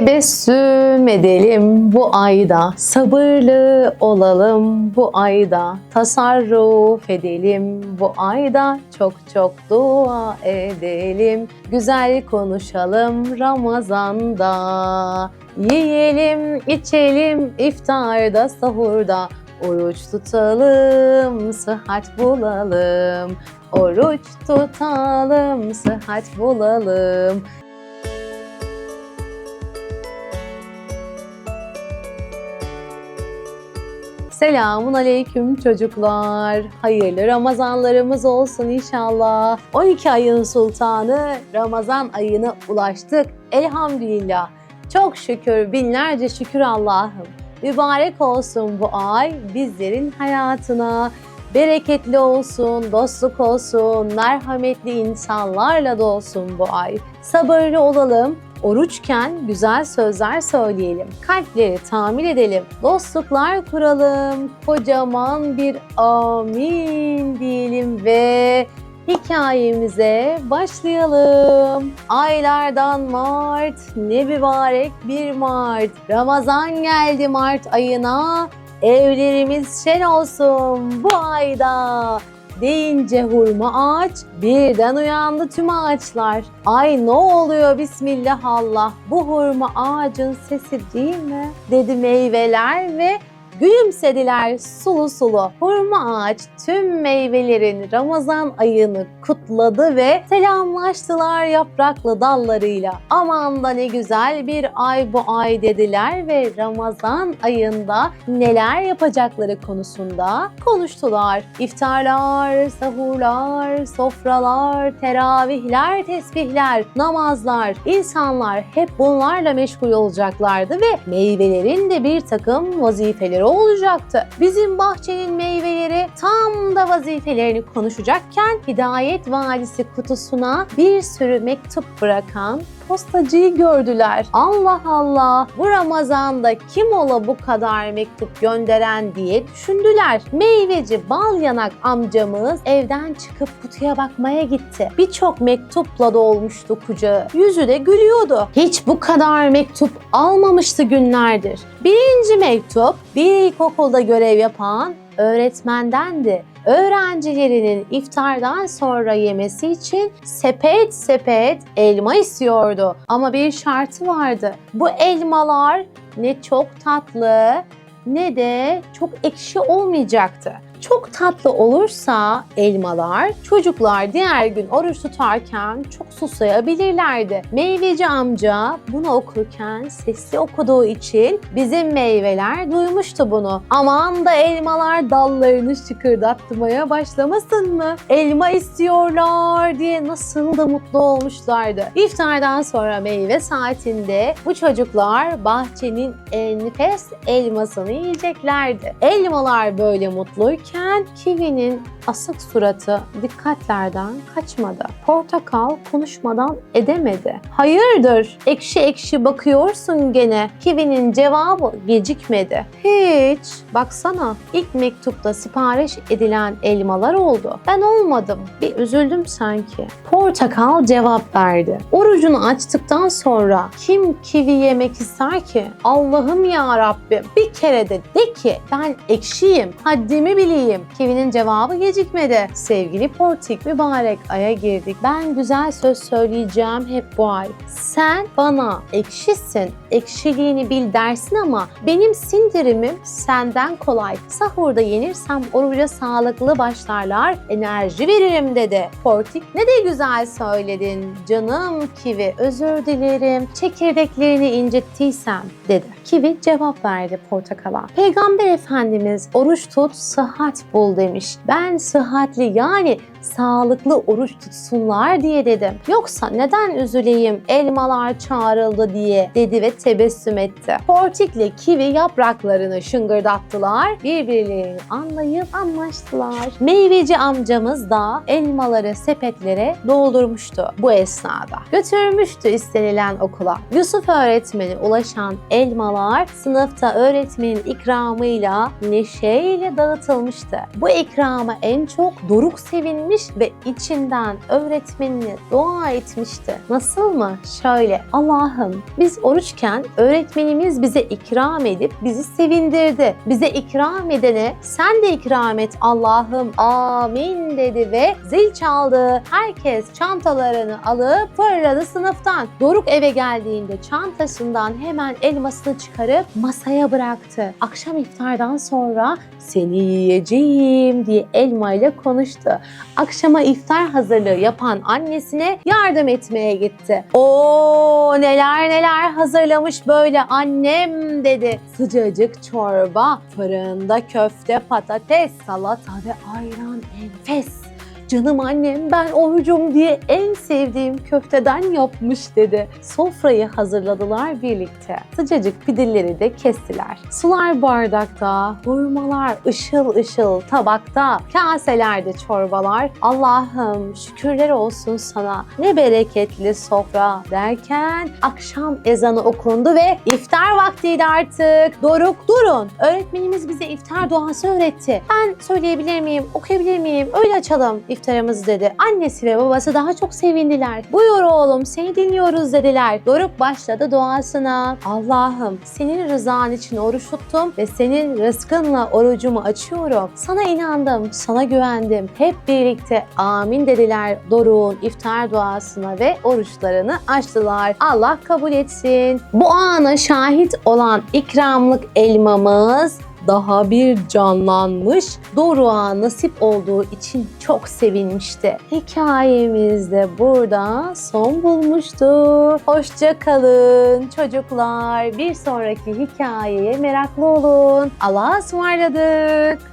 Tebessüm edelim bu ayda, sabırlı olalım bu ayda, tasarruf edelim bu ayda, çok çok dua edelim, güzel konuşalım Ramazan'da. Yiyelim, içelim iftarda, sahurda, oruç tutalım, sıhhat bulalım. Oruç tutalım, sıhhat bulalım. Selamun aleyküm çocuklar. Hayırlı Ramazanlarımız olsun inşallah. 12 ayın sultanı Ramazan ayına ulaştık. Elhamdülillah. Çok şükür, binlerce şükür Allah'ım. Mübarek olsun bu ay bizlerin hayatına. Bereketli olsun, dostluk olsun, merhametli insanlarla dolsun bu ay. Sabırlı olalım, Oruçken güzel sözler söyleyelim, kalpleri tamir edelim, dostluklar kuralım, kocaman bir amin diyelim ve hikayemize başlayalım. Aylardan Mart, ne mübarek bir Mart. Ramazan geldi Mart ayına, evlerimiz şen olsun bu ayda deyince hurma ağaç birden uyandı tüm ağaçlar. Ay ne oluyor bismillah Allah bu hurma ağacın sesi değil mi? Dedi meyveler ve gülümsediler sulu sulu. Hurma ağaç tüm meyvelerin Ramazan ayını kutladı ve selamlaştılar yapraklı dallarıyla. Aman da ne güzel bir ay bu ay dediler ve Ramazan ayında neler yapacakları konusunda konuştular. İftarlar, sahurlar, sofralar, teravihler, tesbihler, namazlar, insanlar hep bunlarla meşgul olacaklardı ve meyvelerin de bir takım vazifeleri olacaktı. Bizim bahçenin meyveleri tam da vazifelerini konuşacakken Hidayet Vadisi kutusuna bir sürü mektup bırakan postacıyı gördüler. Allah Allah bu Ramazan'da kim ola bu kadar mektup gönderen diye düşündüler. Meyveci bal yanak amcamız evden çıkıp kutuya bakmaya gitti. Birçok mektupla dolmuştu kucağı. Yüzü de gülüyordu. Hiç bu kadar mektup almamıştı günlerdir. Birinci mektup bir ilkokulda görev yapan öğretmendendi. Öğrencilerinin iftardan sonra yemesi için sepet sepet elma istiyordu. Ama bir şartı vardı. Bu elmalar ne çok tatlı ne de çok ekşi olmayacaktı. Çok tatlı olursa elmalar çocuklar diğer gün oruç tutarken çok susayabilirlerdi. Meyveci amca bunu okurken sesli okuduğu için bizim meyveler duymuştu bunu. Aman da elmalar dallarını şıkırdatmaya başlamasın mı? Elma istiyorlar diye nasıl da mutlu olmuşlardı. İftardan sonra meyve saatinde bu çocuklar bahçenin enfes elmasını yiyeceklerdi. Elmalar böyle mutluyken kivinin asık suratı dikkatlerden kaçmadı. Portakal konuşmadan edemedi. Hayırdır? Ekşi ekşi bakıyorsun gene. Kivinin cevabı gecikmedi. Hiç. Baksana ilk mektupta sipariş edilen elmalar oldu. Ben olmadım. Bir üzüldüm sanki. Portakal cevap verdi. Orucunu açtıktan sonra kim kivi yemek ister ki? Allah'ım ya Rabbim bir kere de de ki ben ekşiyim, haddimi bileyim. Kivinin cevabı gecikmedi. Sevgili Portik mübarek aya girdik. Ben güzel söz söyleyeceğim hep bu ay. Sen bana ekşisin, ekşiliğini bil dersin ama benim sindirimim senden kolay. Sahurda yenirsem oruca sağlıklı başlarlar, enerji veririm dedi. Portik ne de güzel söyledin canım Kivi özür dilerim çekirdeklerini incittiysem dedi. Kivi cevap verdi portakala. Peygamber Efendimiz oruç tut sıhhat bul demiş. Ben sıhhatli yani sağlıklı oruç tutsunlar diye dedim. Yoksa neden üzüleyim elmalar çağrıldı diye dedi ve tebessüm etti. Portikle kivi yapraklarını şıngırdattılar. Birbirlerini anlayıp anlaştılar. Meyveci amcamız da elmaları sepetlere doldurmuştu bu esnada. Götürmüştü istenilen okula. Yusuf öğretmeni ulaşan elmalar sınıfta öğretmenin ikramıyla neşeyle dağıtılmıştı. Bu ikrama en çok Doruk sevinmiş gelmiş ve içinden öğretmenine dua etmişti. Nasıl mı? Şöyle Allah'ım biz oruçken öğretmenimiz bize ikram edip bizi sevindirdi. Bize ikram edene sen de ikram et Allah'ım amin dedi ve zil çaldı. Herkes çantalarını alıp fırladı sınıftan. Doruk eve geldiğinde çantasından hemen elmasını çıkarıp masaya bıraktı. Akşam iftardan sonra seni yiyeceğim diye elma ile konuştu. Akşama iftar hazırlığı yapan annesine yardım etmeye gitti. O neler neler hazırlamış böyle annem dedi. Sıcacık çorba, fırında köfte, patates, salata ve ayran enfes. Canım annem ben orucum diye en sevdiğim köfteden yapmış dedi. Sofrayı hazırladılar birlikte. Sıcacık pideleri de kestiler. Sular bardakta, hurmalar ışıl ışıl tabakta, kaselerde çorbalar. Allah'ım şükürler olsun sana ne bereketli sofra derken akşam ezanı okundu ve iftar vaktiydi artık. Doruk durun. Öğretmenimiz bize iftar duası öğretti. Ben söyleyebilir miyim, okuyabilir miyim? Öyle açalım iftarımızı dedi. Annesi ve babası daha çok sevindiler. Buyur oğlum seni dinliyoruz dediler. Doruk başladı duasına. Allah'ım senin rızan için oruç tuttum ve senin rızkınla orucumu açıyorum. Sana inandım, sana güvendim. Hep birlikte amin dediler Doruk'un iftar duasına ve oruçlarını açtılar. Allah kabul etsin. Bu ana şahit olan ikramlık elmamız daha bir canlanmış. Doruk'a nasip olduğu için çok sevinmişti. Hikayemiz de burada son bulmuştu. Hoşça kalın çocuklar. Bir sonraki hikayeye meraklı olun. Allah'a ısmarladık.